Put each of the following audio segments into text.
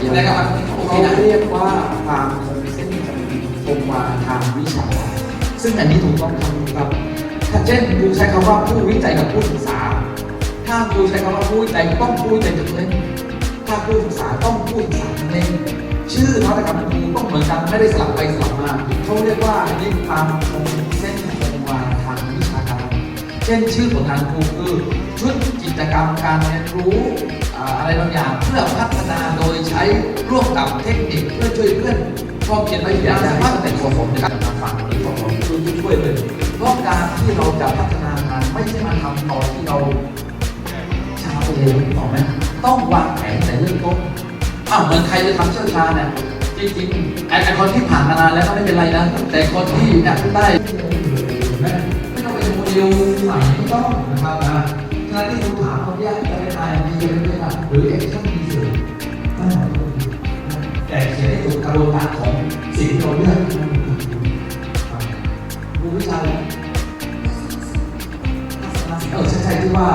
ไม่แบบแต่กับโอเคเขานะเรียกว่าความคงเส้นคงวาทางวิชาการซึ่งอันนี้ถูกต้องครับถ้าเช่นครูใช้คำว่าผู้วิจัยกับผู้ศึกษา ถ้าครูใช้คำว่าผู้วิจัยต้องผู้วิจัยจุดเล่นถ้าผู้ศึกษาต้องผู้ศึกษาจุดเล่นชื่อนวัตกรรมครูต้องเหมือนกันไม่ได้สลับไปสลับมาเขาเรียกว่าอันนี้ความคงเส้นคงวาทางวิชาการ เช่นชื่อผลงานครูคือชุด กิจกรรมการเรียนรู้อะไรบางอย่างเพื่อพัฒนาโดยใช้ร่วมกับเทคนิคเพื่อช่วยเพื่อนพอเขียนไปอย่างแต่ว่าแต่ขอผมนะครับมาฟังหรือขอผมช่วยช่วยเลยเพราะการที่เราจะพัฒนางานไม่ใช่มาทำตอนที่เราชาเองถูกไหมต้องวางแผนแต่เริ่มต้นอ้าวเหมือนใครจะทำเชี่ยวชาญเนี่ยจริงๆไอ้ไอ้คนที่ผ่านมานานแล้วก็ไม่เป็นไรนะแต่คนที่อยากได้ไม่ต้องเป็นโมเดลใหม่ไม่ต้องนะครับนะ ขณะที่คุณถามเขาแยกจะเป็นไอมีเป็นเป็นอะหรือเอ็กซ์ชั่นดีเซลแต่เขียนให้ถูกกระบวนการของสิ่งที่เราเลือกรู้วิชายเออใช่ใช่ที่ว่า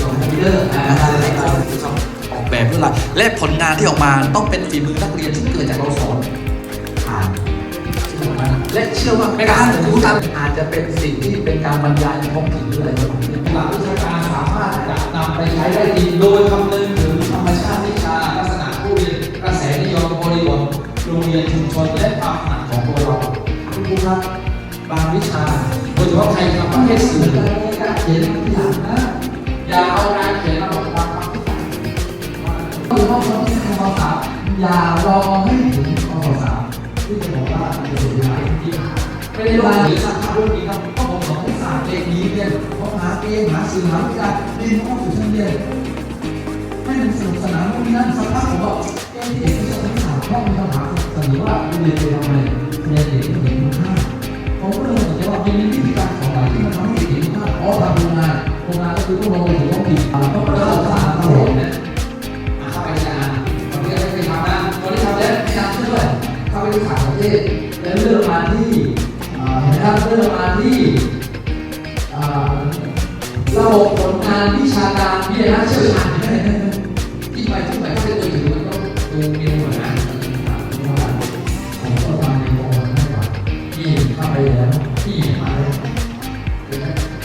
คอมพิวเตอร์นะครับอะไรต่างๆที่เขาออกแบบเพื่ออะไรและผลงานที่ออกมาต้องเป็นฝีมือนักเรียนที่เกิดจากเราสอนผ่านและเชื่อว่าการรู้กันอาจจะเป็นสิ่งที่เป็นการบรรยายท้องถิ่นหรืออะไรก็ตามหลักวิชาการ จะนำไปใช้ได้ดีโดยคำนึงถึงธรรมชาติวิชาลักษณะผู้เรียนกระแสนิยมบริบทโรงเรียนชุมชนและความถนัดของตัวเราคุณครูครับบางวิชาโดยเฉพาะใครทำประเภทสื่อการเขียนที่หลังนะอย่าเอาการเขียนมาบอกความโดยเฉพาะคนที่ทำภาษาอย่ารอให้ถึงภาษาที่จะบอกว่าเป็นสุดท้ายที่ไม่ได้ว่าหรือสาขาเรื่องนี้ครับ ก็ผมสอนให้ศาสตร์เองนี้เนี่ยเขาหาเองหาสื่อหาวิชาเรียนเข้าสู่ชั้นเรียนให้มันสนุกสนานนู่นนี่นั่นสักพักผมบอกเอ๊ะที่เอกที่จะต้องถามข้อมีคำถามเสนอว่าเรียนไปทำไรเรียนเด็กเห็นคุณค่าผมก็เลยสนใจว่ามันมีวิธีการของไหนที่มันทำให้เด็กเห็นคุณค่าอ๋อทำโรงงานโรงงานก็คือต้องลงไปถึงท้องถิ่นต้องประชาสัมพันธ์ตลอดนะเข้าไปในงานตอนนี้ไม่เคยทำนะตอนนี้ทำแล้วไม่ทำด้วยเข้าไปที่ต่างประเทศแล้วเลือกมาที่เห็นไหมครับเลือกมาที่ ระบบผลงานวิชาการวิทยาเชี่ยวชาญที่ไปที่ไปก็เป็นตัวอยู่มันก็ดูมีหมดนะผมก็ทำในโรงงานให้ก่อนที่เข้าไปแล้วที่มาแล้ว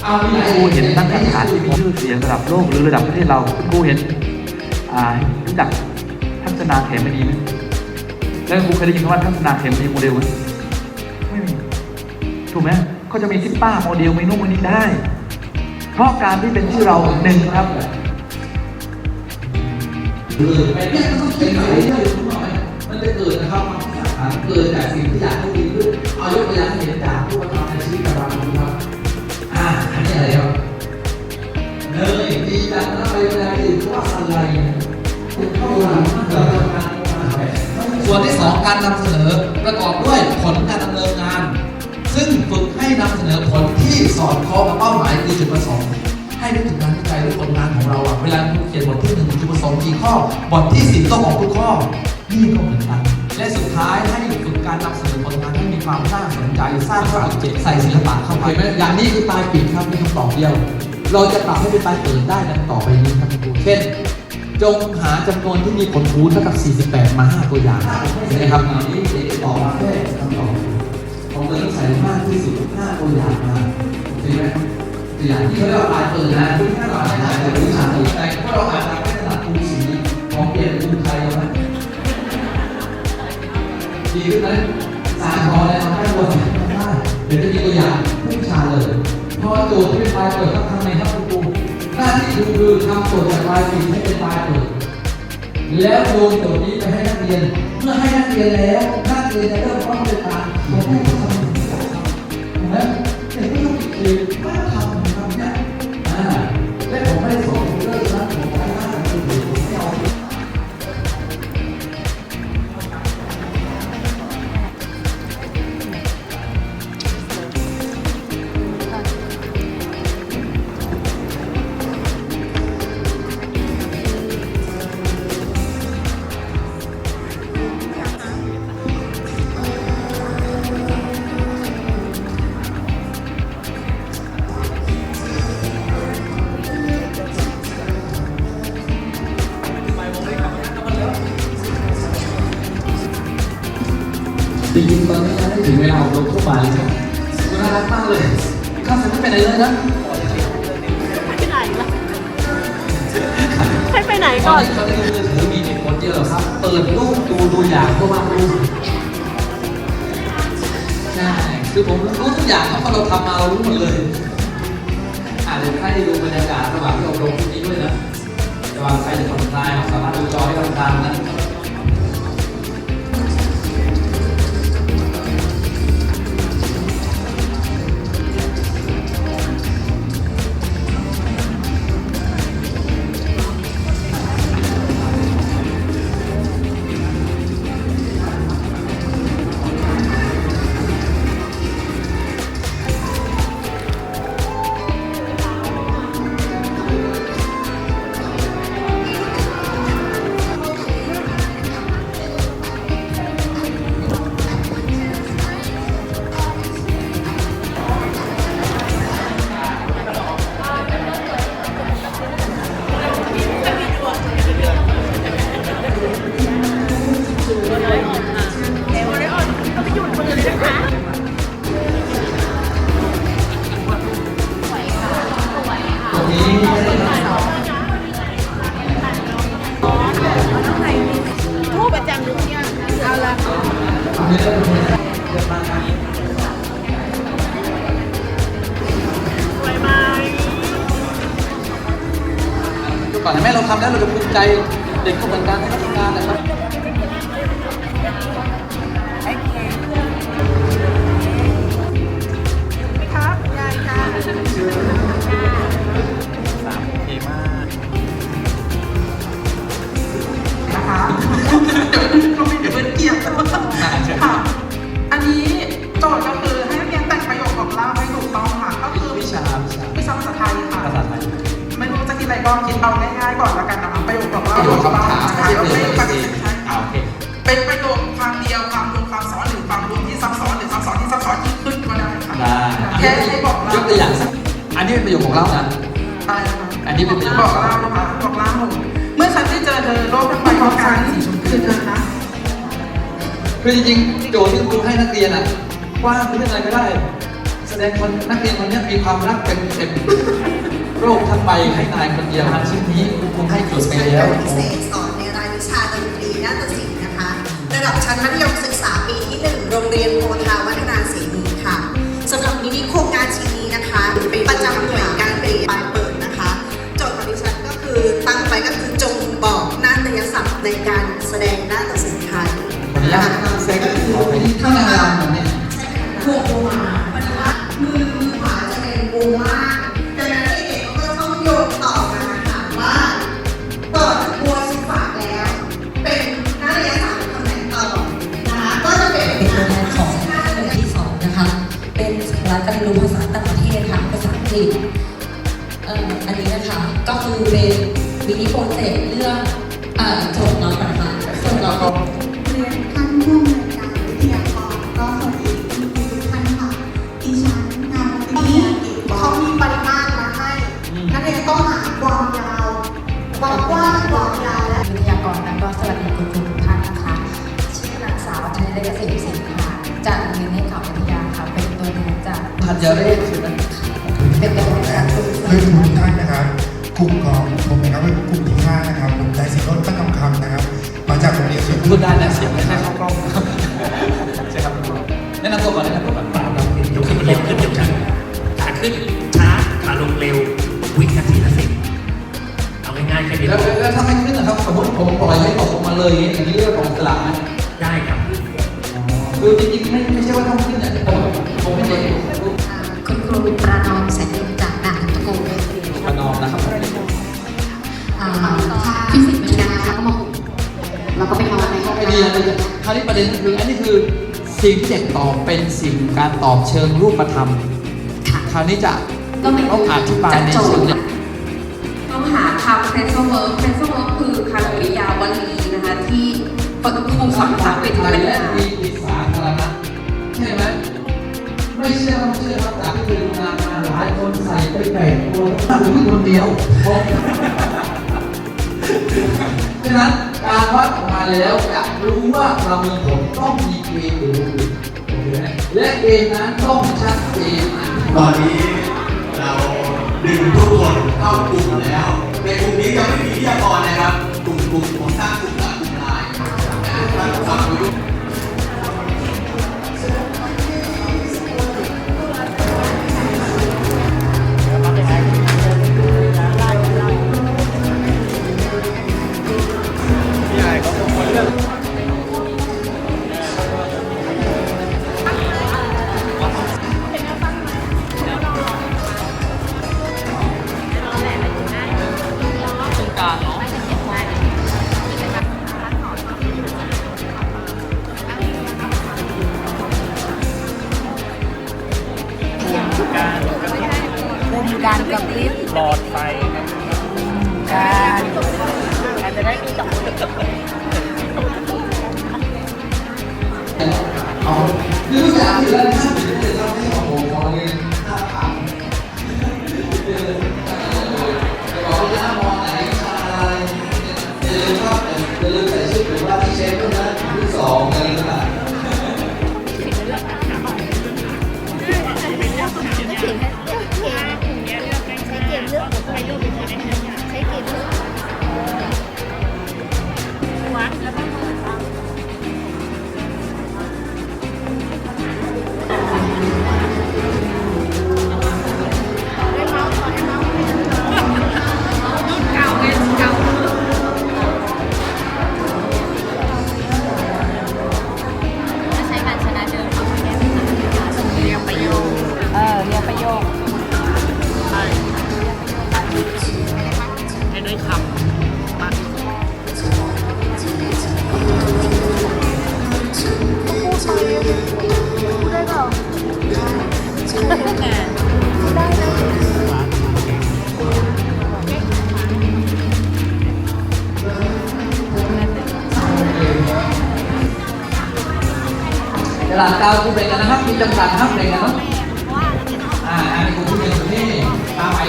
เอามีหายครูเห็นนักศึกษาที่มีชื่อเสียงระดับโลกหรือระดับประเทศเราคุณครูเห็นอ่ารู้จักทัศนาเขมณีไหมแล้วครูเคยได้ยินคำว่าทัศนาเขมณีโมเดลไหมไม่มีถูกไหมเขาจะมีทิปป้าโมเดลเมนูมันนี้ได้ เพราะการที่เป็นชื่อเราหนึ่งครับเลยไปเนี่ยมันต้องคิดอะไรเยอะคุณบอกไหมมันจะเกิดนะครับความคิดสร้างสรรค์เกิดจากสิ่งที่อยากให้ดีขึ้นเอายกตัวอย่างให้เห็นจากผู้กระทำในชีวิตประจำวันครับอ่าอันนี้อะไรครับเนยดีจังแล้วไปเวลาที่เพราะว่าอะไรเข้าหลังเราทำงานส่วนที่สองการนำเสนอประกอบด้วยผลการดำเนินงาน ซึ่งฝึก ให้นำเสนอผลที่สอดคล้องกับเป้าหมายคือจุดประสงค์ให้นึกถึงงานวิจัยหรือผลงานของเราอะเวลาคุณเขียนบทที่หนึ่งจุดประสงค์กี่ข้อบทที่สิบต้องออกทุกข้อนี่ก็เหมือนกัน และสุดท้ายให้ฝึกการนำเสนอผลงานให้มีความน่าสนใจสร้างสรรค์ใส่ศิลปะเข้าไปไหมอย่างนี้คือปลายปิดครับมีคำตอบเดียว เราจะปรับให้เป็นปลายเปิดได้ดังต่อไปนี้ครับคุณครูเช่นจงหาจำนวนที่มีผลคูณเท่ากับ 48 มา 5 ตัวอย่างเห็นไหมครับอันนี้เด็กตอบมาแค่คำตอบของเงินใส่มากที่สุด 5ตัวอย่างมาเห็นไหมตัวอย่างที่เขาเรียกว่าลายเปิดนะที่ถ้าเราอ่านแต่วิชาอื่นแต่ถ้าเราอ่านตาแค่ตลาดกรุงศรีของเปลี่ยนกรุงไทยเอาไหมดีขึ้นไหมสาครแล้วทำให้ตัวสินค้าได้เดี๋ยวจะมีตัวอย่างผู้วิชาเลยเพราะว่าโจทย์ที่เป็นปลายเปิดต้องทำไงครับคุณครูหน้าที่คุณคือทำโจทย์จากปลายปิดให้เป็นปลายเปิดแล้วโยนโจทย์นี้ไปให้นักเรียน เมื่อให้นักเรียนแล้วนักเรียนจะเริ่มต้นด้วยการผมให้เขาทำสิ่งที่อยากทำ ฝันคุณน่ารักมากเลยก็จะไม่เป็นเลยนะไปไหนล่ะให้ไปไหนก่อนตอนนี้มือถือมีเด็กคนเดียวหรอครับ เปิดรูปดูดูอย่างก็วาดรู้ใช่ คือผมรู้ทุกอย่างเพราะเราทำมาเรารู้หมดเลยอาจจะให้ดูบรรยากาศระหว่างที่เราลงนี้ด้วยนะระหว่างใครจะผ่อนคลายสามารถดูจอให้เราตานะ จริงโจทย์ที่ครูให้นักเรียนอะกว้างเรื่องอะไรก็ได้ แสดงคนนักเรียนคนนี้มีความรักเป็นเต็มโรคทั้งใบให้นายคนเดียวชิ้นนี้ครูให้โจทย์ไปแล้ว จากเรีนในเขาวิยาค่ะเป็นตัวแทนจากธัญเรศใช่ไหมเป็นตัวแทนผู้ช่วยทุกท่านนะครับกลุ่มของผมนะครับเป็นกลุ่มที่ห้านะครับผมได้สิรตั้งคำคำนะครับ มาจากโรงเรียนสวนพูดได้นะเสียงไม่ใช่เข้ากล้องใช่ครับแนะนำตัวก่อนนะครับตัวก่อนยกขึ้นเร็วขึ้นเร็วกันขาขึ้นช้าขาลงเร็ววินาสี่ะสิบเอาง่ายๆแค่นี้แล้วถ้าไม่ขึ้นนะครับสมมติผมปล่อยให้ตกลงมาเลยอย่างนี้เรียกว่าตกสลับไหมได้ครับ คือจริงๆไม่ไม่ใช่ว่าต้องขึ้นแต่ผมผมไม่ได้คุณครูประนอมแสงเดวจากด่านตะลกประนอมนะครับฟิสิกส์วิทยาค่ะก็มาเราก็ไปนอนในห้อเรียนคราวนี้ประเด็นคืออันนี้คือสิ่งที่เด็กตอบเป็นสิ่งการตอบเชิงรูปธรรมคราวนี้จะต้องหาที่ปลายในเชิงต้องหาคำเฟสเซอร์เวิร์กเฟสเซอร์คือคำกริยาวลีนะคะที่ปกติครูสอนภาษาเป็นปัญหา นมีติดสาธารณะใช่ไหมไม่เชื่อไม่เชื่อครับจากที่เคยดูงานมาหลายคนใส่ไปแปดตัวตั้งอยู่คนเดียวเพราะฉะนั้นการวัดออกมาแล้วจะรู้ว่าประเมินผลต้องมีเกณฑ์หรือและเกณฑ์นั้นต้องชัดเจนตอนนี้เราดึงทุกคนเข้ากลุ่มแล้ว ในกลุ่มนี้จะไม่มีวิทยากรนะครับ กลุ่มกลุ่มผมสร้างกลุ่มละกลุ่มไลน์นะครับ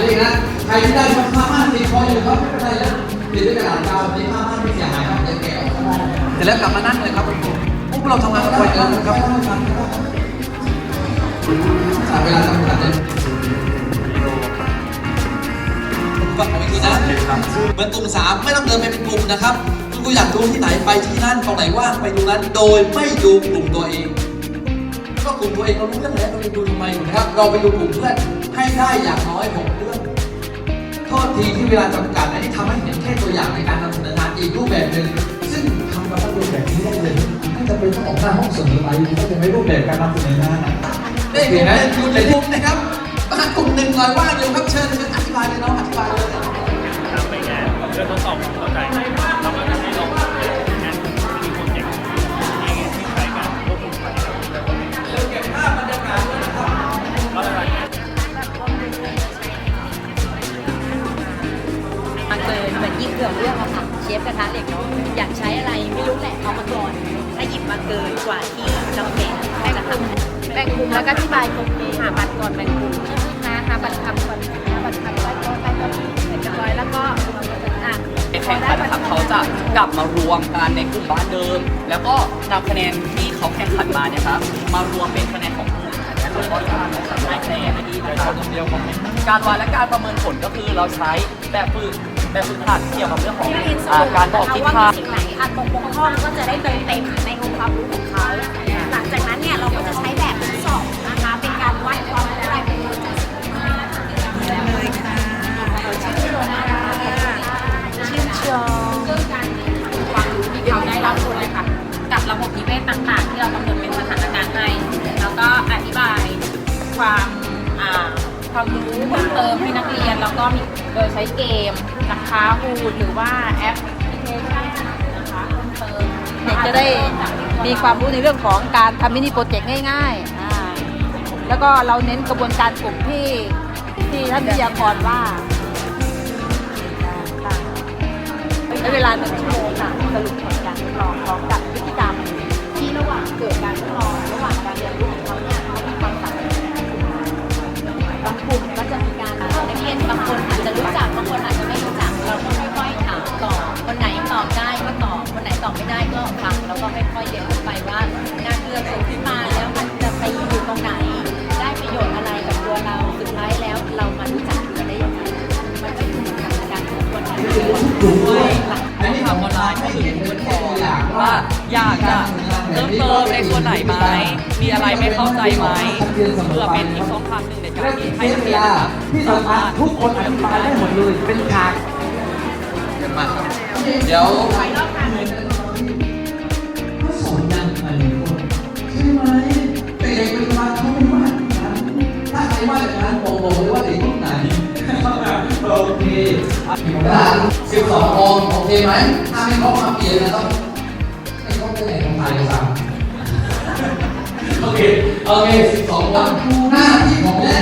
เลขนะ ใครที่ได้ผ้าม่านติดคออยู่ครับไม่เป็นไรนะติดด้วยกระดาษกาวนี้ผ้าม่านไม่เสียหายครับจะแกะออกเสร็จแล้วกลับมานั่งเลยครับผมพวกเราทำงานกันบ่อยกินครับอ่าเวลาจำกัดเลยก็ขออีกทีนะเหมือนกลุ่มสามไม่ต้องเดินไปเป็นกลุ่มนะครับคุณครูอยากดูที่ไหนไปที่นั่นตรงไหนว่างไปตรงนั้นโดยไม่ดูกลุ่มตัวเองก็กลุ่มตัวเองเรารู้เรื่องแล้วเราไปดูทำไมถูกไหมครับ เราไปดูกลุ่มเพื่อน ให้ได้อย่างน้อยหกเรื่องโทษทีที่เวลาจำกัดอันนี้ทำให้เห็นแค่ตัวอย่างในการนำเสนองานอีกรูปแบบหนึ่งซึ่งทำกับนักเรียนแบบนี้ได้เลยไม่จำเป็นต้องออกหน้าห้องเสนอไปก็จะไม่รูปแบบการนำเสนองานนะได้เห็นไหมคุณแต่ทุกนะครับมากลุ่มหนึ่งหน่อยว่างอยู่ครับเชิญเชิญอธิบายเลยน้องอธิบายเลยทำไปงานเพื่องทดสอบ องของที่เราเห็นสอ่ารุปการบอกนะคะทิศว่าทางมีสิ่งไหนอาจตกบกพร่องก็จะได้เติมเต็มในองค์ความรู้ของเขาหลังจากนั้นเนี่ยเราก็จะใช้แบบทดสอบนะคะ เป็นการวัดความรู้รายเป็นตัวจากสิ่งที่ได้เลยค่ะชื่นชมซึ่งการความรู้ที่เขาได้รับรู้เลยค่ะ กับระบบนิเวศต่างๆ ที่เรากำหนดเป็นสถานการณ์ให้แล้วก็อธิบายความอ่าความรู้เพิ่มเติมให้นักเรียนแล้วก็มี โดยใช้เกมนะคะฮูดหรือว่าแอปพลิเคชันนะคะเพิ่มเติมเด็กจะได้มีความรู้ในเรื่องของการทำมินิโปรเจกต์ง่ายๆอ่าแล้วก็เราเน้นกระบวนการกลุ่มที่ที่ท่านวิทยากรว่าใช้เวลาหนึ่งชั่วโมงค่ะสรุปผลการทดลองพร้อมกับพฤติกรรมที่ระหว่างเกิดการทดลองระหว่างการ จะรู้จักบางคนอาจจะไม่รู้จักเราก็ค่อยๆถามก่อนคนไหนตอบได้ก็ตอบคนไหนตอบไม่ได้ก็ฟังแล้วก็ค่อยๆเรียนรู้ไปว่าการเลือกส่งขึ้นมาแล้วมันจะไปอยู่ตรงไหน ได้ประโยชน์อะไรกับตัวเราสุดท้ายแล้วเรามารู้จักกันได้ยังไงมันก็คือการการทบทวนการเรียนรู้ด้วยหลักอันนี้ทำออนไลน์ก็คือคุณขอว่าอยากจะเพิ่มเติมในส่วนไหนไหมมีอะไรไม่เข้าใจไหมเพื่อเป็นอีก ช่องทางหนึ่งในการที่ให้นักเรียนนะครับที่สำคัญทุกคนอธิบายได้หมดเลยเป็นฉากเยี่ยมมากเดี๋ยวเขาสอนยังไงคนใช่ไหมแต่เด็กปัจจุบันเขาไม่ว่าอย่างนั้นถ้าใครว่าอย่างนั้นบอกบอกเลยว่าเด็กรุ่นไหนโอเคได้สิบสององค์โอเคไหมถ้าไม่ครบมาเปลี่ยนนะต้องไม่ครบได้ไหนต้องถ่ายซ้ำโอเค โอเคสิบสองวันหน้าที่ของแม่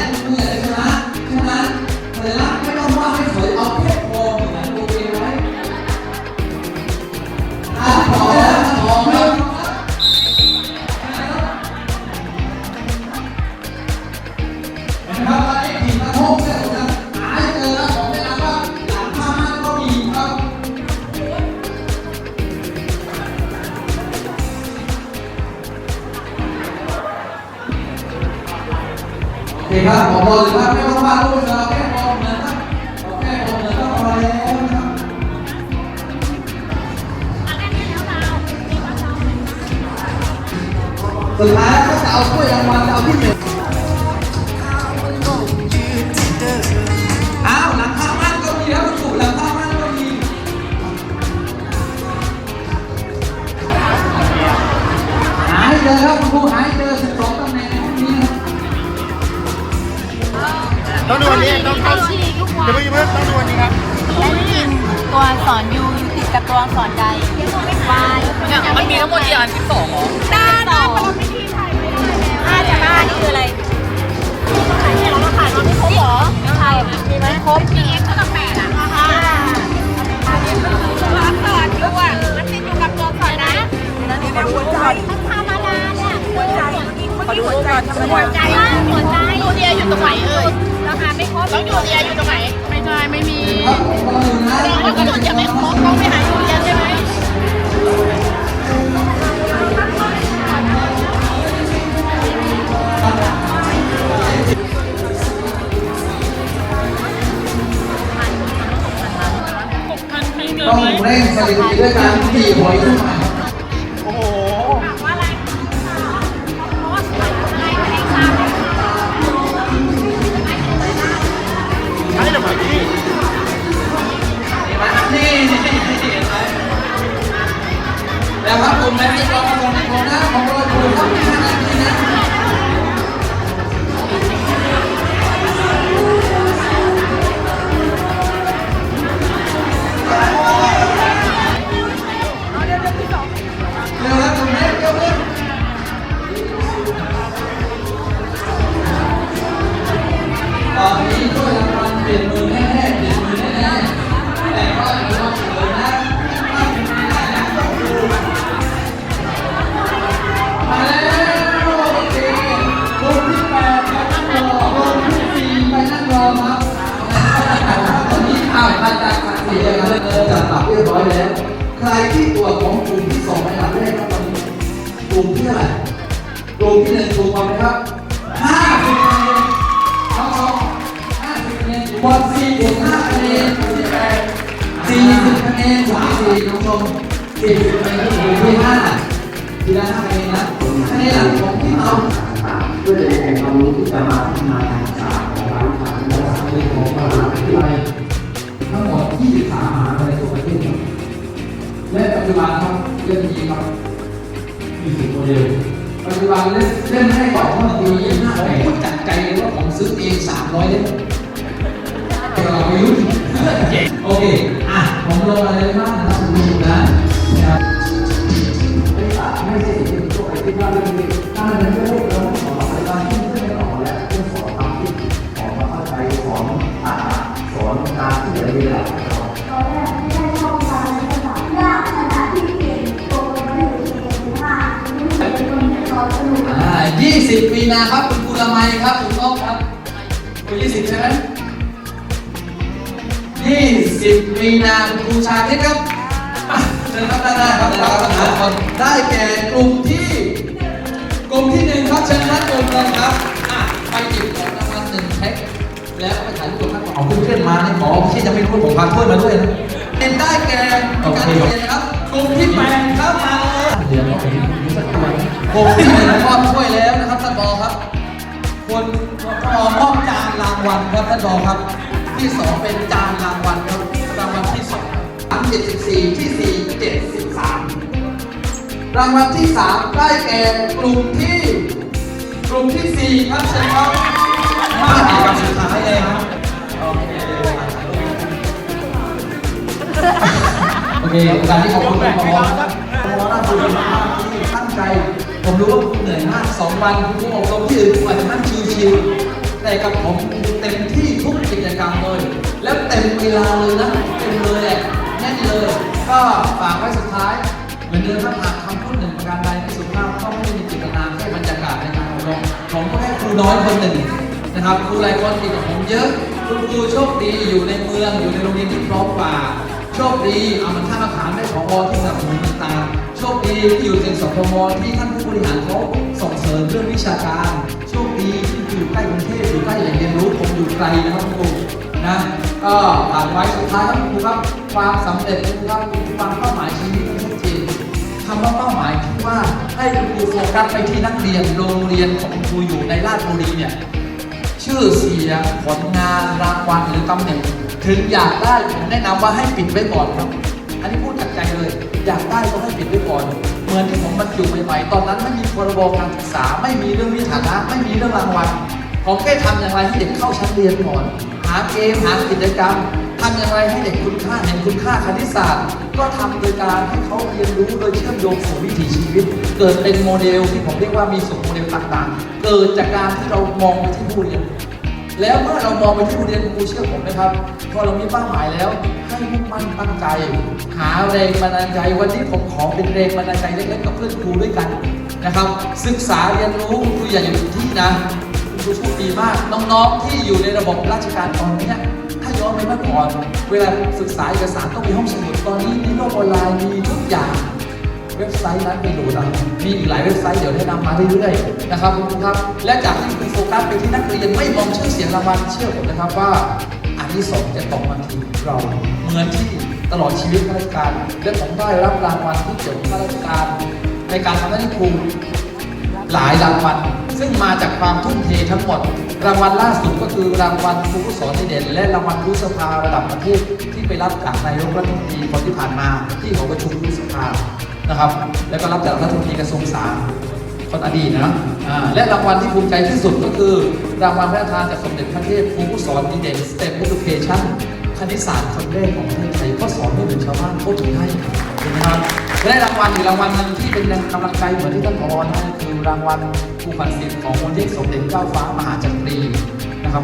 ต้องดูวันนี้ต้องต้องเดี๋ยวไปเพิ่มต้องดูวันนี้ครับและจิมตัวอักษรยูอยู่ติดกับตัวอักษรใดวายเนี่ยมันมีทั้งหมดกี่อัน12หรอด้านด้านห้าจะบ้านนี่คืออะไรเนี่ยเราถ่ายตอนที่ครบเหรอถ่ายมีไหมครบมีเอ็กซ์เท่ากับแปดอะค่ะอันนี้ก็คือตัวอักษรยูอะมันติดอยู่กับตัวอักษรนะนั่นคือหัวใจ ขอดูก่อนหัวใจหัวใจยูเรียอยู่ตรงไหนเอ่ยราคาไม่ครบแล้วยูเรียอยู่ตรงไหน ไม่ใช่ไม่มีครับผมบอกอยู่นะแล้วก็จะไม่ครบต้องไปหายูเรียใช่ไหมต้องเร่งสถิติด้วยการตีหอยขึ้นมา แล้วครับกลุ่มแม่ที่รอมาของของหน้าของเราอยู่ครับห้านาทีนะเร็วครับกลุ่มแม่เร็วเร็วตอนนี้ช่วยรางวัลเปลี่ยนมือ ที่ตัวของกลุ่มที่สองในอันดับแรกครับตอนนี้กลุ่มที่เท่าไหร่กลุ่มที่หนึ่งถูกต้องไหมครับห้าสิบคะแนนน้องๆห้าสิบคะแนนบอลสี่บวกห้าคะแนนสิบแปดสี่สิบคะแนนกลุ่มสี่น้องชมสี่สิบคะแนนกลุ่มที่ห้าทีละห้าคะแนนนะคะแนนหลังของที่เราเพื่อจะได้องความรู้ที่จะมาพัฒนาทางศาสตร์ของเราค่ะและสามเรื่องของมหาวิทยาลัยทั้งหมด23มหาวิทยาลัยทั่วประเทศ และปัจจุบันครับเรื่องนี้ครับมีสิบโมเดลปัจจุบันเล่นเล่นให้ก่อนเมื่อปี25แต่ผมจัดใจเลยว่าผมซื้อเอง300เล่มเราไม่รู้โอเค อะ ผมลงมาเลยบ้างนะครับคุณผู้ชมนะ ชาคิดครับอะเชิญครับด้านหน้าครับเราประธานคนได้แก่กลุ่มที่ กลุ่มที่หนึ่งครับเชิญครับกลุ่มเลยครับอะไปหยิบของรางวัลหนึ่งแพ็คแล้วไปถ่ายรูปกับท่านของเพื่อนๆมาเนี่ยขอที่จะไม่รู้ผมพาถ้วยมาด้วยนะเป็นได้แก่การเรียนนะครับกลุ่มที่แปดครับมาเลยเดี๋ยวเราไปดูสักตัวกลุ่มที่หนึ่งมอบถ้วยแล้วนะครับท่านบอครับคนก็มอบจานรางวัลครับท่านรองครับ ที่สองเป็นจานรางวัลครับ 74 ที่ 4 73 รางวัลที่ 3 ได้แก่กลุ่มที่ กลุ่มที่ 4 ครับเชิญครับมาเอาสุดท้ายเลยครับโอเคการที่ขอบคุณคุณหมอคุอน่าภูมิใจมากที่ตั้งใจ ผมรู้ว่าคุณเหนื่อยมากสองวันคุณอบรมที่อื่นคุณอาจจะนั่งชิวๆแต่กับผมเต็มที่ทุกกิจกรรมเลย แล้วเต็มเวลาเลยนะ เต็มเลยแหละ น่นเลย ก็ฝากไว้สุดท้าย เหมือนเดิมถ้าหากคำพูดหนึ่งประการใดไม่สุภาพก็ไม่ได้มีเจตนาแค่บรรยากาศในการอบรมผมก็แค่ครูน้อยคนหนึ่งนะครับครูหลายคนติดกับผมเยอะคุณครูโชคดีอยู่ในเมืองอยู่ในโรงเรียนที่พร้อมกว่าโชคดีเอามันท่ามาถามได้ของอที่สนับสนุนต่างๆโชคดีที่อยู่ในสพมที่ท่านผู้บริหารเขาส่งเสริมเรื่องวิชาการ โชคดีที่อยู่ใกล้กรุงเทพอยู่ใกล้แหล่งเรียนรู้ผมอยู่ไกลนะครับคุณครูนะ ก็ผ่านไว้สุดท้ายครับคุณครูครับความสำเร็จคุณครูครับความเป้าหมายชีวิตที่ชัดเจนคำว่าเป้าหมายที่ว่าให้คุณครูโฟกัสไปที่นักเรียนโรงเรียนของคุณครูอยู่ในราชบุรีเนี่ยชื่อเสียงผลงานรางวัลหรือตำแหน่งถึงอยากได้ผมแนะนำว่าให้ปิดไว้ก่อนครับอันนี้พูดจากใจเลย อยากได้ก็ให้ปิดไว้ก่อน เหมือนที่ผมบรรจุใหม่ๆตอนนั้นไม่มีพรบการศึกษาไม่มีเรื่องวิฐานะไม่มีเรื่องรางวัลผมแค่ทำอย่างไรให้เด็กเข้าชั้นเรียนก่อน หาเกมหากิจกรรมทำอย่างไรให้เด็กคุณค่าเห็นคุณค่าคณิตศาสตร์ ก็ทำโดยการให้เขาเรียนรู้โดยเชื่อมโยงสู่วิถีชีวิต เกิดเป็นโมเดลที่ผมเรียกว่ามีสุขโมเดลต่างๆ เกิดจากการที่เรามองไปที่ผู้เรียนแล้วเมื่อเรามองไปที่ผู้เรียนครูเชื่อผมนะครับพอเรามีเป้าหมายแล้วให้มุ่งมั่นตั้งใจ หาแรงบันดาลใจวันนี้ผมขอเป็นแรงบันดาลใจเล็กๆกับเพื่อนครูด้วยกันนะครับ ศึกษาเรียนรู้ครูอย่าอยู่ที่นะ คุณครูโชคดีมาก น้องๆที่อยู่ในระบบราชการตอนนี้ถ้าย้อนไปเมื่อก่อน เวลาศึกษาเอกสารต้องมีห้องสมุดตอนนี้ในโลกออนไลน์มีทุกอย่างเว็บไซต์นั้นไปโหลดเอามีอีกหลายเว็บไซต์เดี๋ยวแนะนำมาเรื่อยๆนะครับคุณครับ และจากที่คุณโฟกัสไปที่นักเรียนไม่มองชื่อเสียงรางวัลเชื่อผมนะครับว่า อันที่สองจะตกมาที่เราเหมือนที่ตลอดชีวิตข้าราชการและผมได้รับรางวัลที่เกี่ยวกับข้าราชการ ในการทำหน้าที่ครูหลายรางวัล ซึ่งมาจากความทุ่มเททั้งหมด รางวัลล่าสุดก็คือรางวัลครูสอนดีเด่น และรางวัลครูสภาระดับประเทศที่ไปรับจากนายกรัฐมนตรีคนที่ผ่านมาที่หอประชุมครูสภานะครับ แล้วก็รับจากรัฐมนตรีกระทรวงสาธารณสุขคนอดีตนะและรางวัลที่ภูมิใจที่สุดก็คือ รางวัลพระราชทานจากสมเด็จพระเทพครูผู้สอนดีเด่น STEM Education คณิตศาสตร์คนแรกของประเทศไทยก็สอนไม่เหมือนชาวบ้านเขาถึงให้เห็นไหมครับและรางวัลอีกรางวัลหนึงที่เป็นแรงกำลังใจเหมือนที่ท่านผอให้คือรางวัล ครูพันศิษย์ของมูลที่สมเด็จเจ้าฟ้ามหาจักรีนะครับ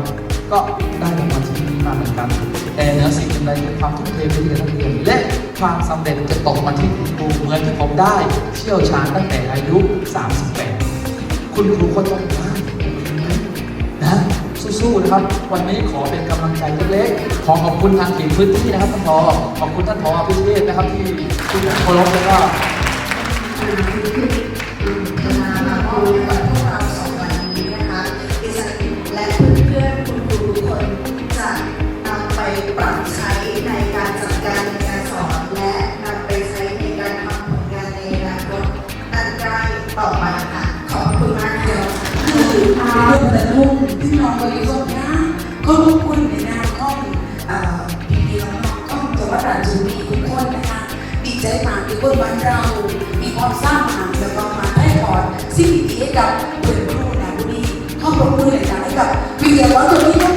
ก็ได้รางวัลชิ้นนี้มาเหมือนกัน แต่เหนือสิ่งอื่นใดคือความทุ่มเทไปที่นักเรียนและความสำเร็จจะตกมาที่คุณครูเหมือนที่ผมได้เชี่ยวชาญตั้งแต่อายุ 38 คุณครูก็ต้องได้นะสู้ๆนะครับ วันนี้ขอเป็นกำลังใจเล็กๆขอขอบคุณทางเขตพื้นที่นะครับท่านผอขอบคุณท่านผอพิเชษนะครับที่ที่เคารพแล้วก็เว บริสุทธิ์นะก็รบกวนในนามของเอ่อพี่พี่น้องๆของจังหวัดราชบุรีทุกคนนะคะดีใจมากที่คนบ้านเรา มีความสร้างมารถแล้วก็มาได้ถอดสิ่งดีๆให้กับเพื่อนครูนะบุรีขอบคุณเลยนะให้กับวิทยากรตัวนี้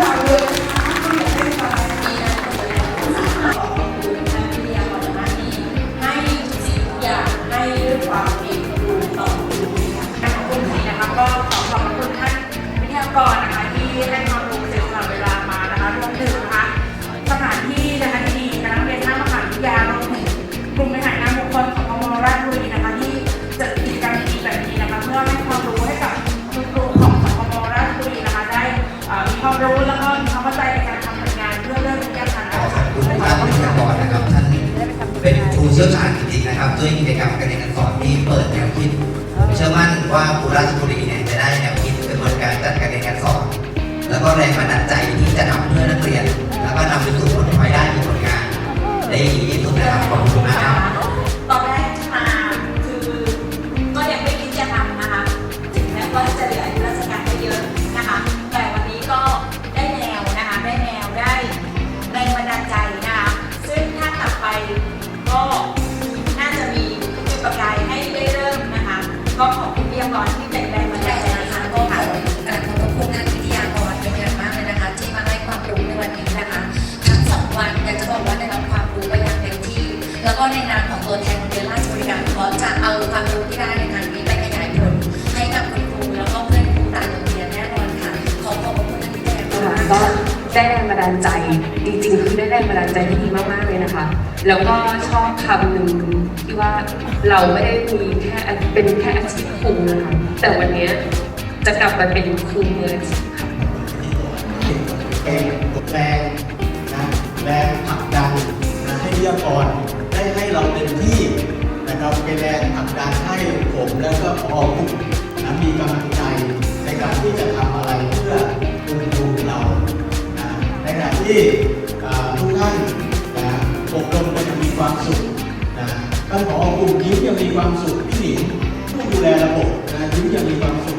รู้แล้วก็มีความเข้าใจในการทำงานเพื่อเรื่องแก้ปัญหาขอบคุณมากที่มาบอกนะครับท่านเป็นครูเชี่ยวชาญจริงๆนะครับ ด้วยกิจกรรมการเรียนการสอนที่เปิดแนวคิด เชื่อมั่นว่าอุราชบุรีเนี่ยจะได้แนวคิดกระบวนการจัดการเรียนการสอน แล้วก็แรงบันดาลใจที่จะทำเพื่อนักเรียน แล้วก็นำไปสู่ผลพลอยได้ในผลงานได้ดีที่สุดนะครับขอบคุณมากครับ อบคุณเบียร์ก่อนที่เป็นแรงบันดาลใจนะคะก็ก็ขค่ะอขอบคุณท่านวิทยากรเป็นอย่างมากเลยนะคะ ที่มาให้ความรู้ในวันนี้นะคะ ทั้งสองวันอยากจะบอกว่าได้รับความรู้ไปอย่างเต็มที่ แล้วก็ในนามของตัวแทนโรงเรียนราชบุรีการขอจะเอาความรู้ที่ได้ในครั้งนี้ไปขยายผลให้กับคุณครูแล้วก็เพื่อนครูต่างโรงเรียนแน่นอนค่ะขอขอบคุณท่านวิทยากรค่ะก็ได้แรงบันดาลใจจริงๆคือได้แรงบันดาลใจที่ดีมากๆเลยนะคะ แล้วก็ชอบคำหนึ่ง ที่ว่าเราไม่ได้มีแค่เป็นแค่อาชีพครูนะคะแต่วันนี้จะกลับมาเป็นครูมืออาชีพค่ะเป็นแรงนะแรงผลักดันนะให้วิทยากรได้ให้เราเต็มที่นะครับเป็นแรงผลักดันให้ผมแล้วก็พอกลุ่มนะมีกำลังใจในการที่จะทำอะไรเพื่อคุณครูเรานะในขณะที่ทุกท่านนะอบรมกันมีความสุข ท่านผอกลุ่มยิ้มยังมีความสุขพี่หนิงผู้ดูแลระบบนะยิ้มยังมีความสุข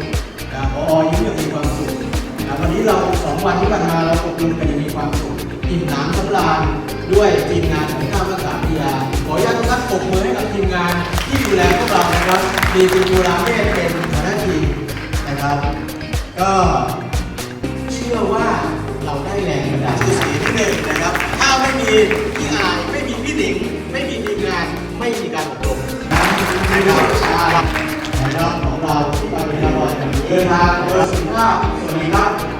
นะพอยิ้มยังมีความสุขนะวันนี้เราสองวันที่ผ่านมาเราอบรมกันย่างมีความสุขอิ่มหนำสำราญด้วยทีมงานของข้าวภาษาพิยาขออนุญาตทุกท่านปรบมือให้กับทีมงานที่ดูแลพวกเรานะครับมีคุณครูราเมศเป็นหัวหน้าทีมนะครับ ก็เชื่อว่าเราได้แรงบันดาลใจที่หนึ่งนะครับ ถ้าไม่มีพี่อายไม่มีพี่หนิง ไม่มีการอบรมนะครับในะครับของเราที่มาเป็นนักบอลเดินทางโดยสุขภาพสวัสดีครับ